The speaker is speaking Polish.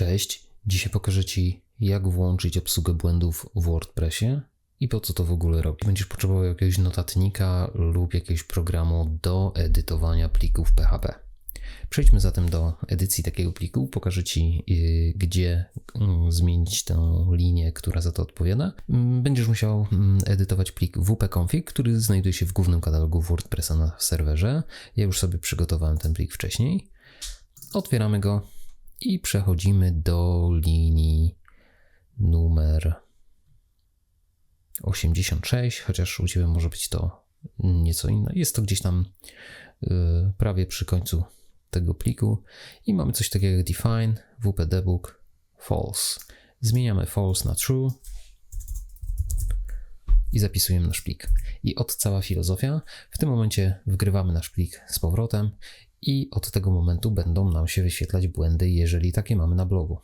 Cześć, dzisiaj pokażę Ci, jak włączyć obsługę błędów w WordPressie i po co to w ogóle robić. Będziesz potrzebował jakiegoś notatnika lub jakiegoś programu do edytowania plików PHP. Przejdźmy zatem do edycji takiego pliku. Pokażę Ci, yy, gdzie mm, zmienić tę linię, która za to odpowiada. Mm, Będziesz musiał mm, edytować plik wp-config, który znajduje się w głównym katalogu WordPressa na serwerze. Ja już sobie przygotowałem ten plik wcześniej. Otwieramy go i przechodzimy do linii numer 86, chociaż u Ciebie może być to nieco inne. Jest to gdzieś tam y, prawie przy końcu tego pliku i mamy coś takiego jak define wp-debug false. Zmieniamy false na true i zapisujemy nasz plik. I od cała filozofia. W tym momencie wgrywamy nasz plik z powrotem i od tego momentu będą nam się wyświetlać błędy, jeżeli takie mamy na blogu.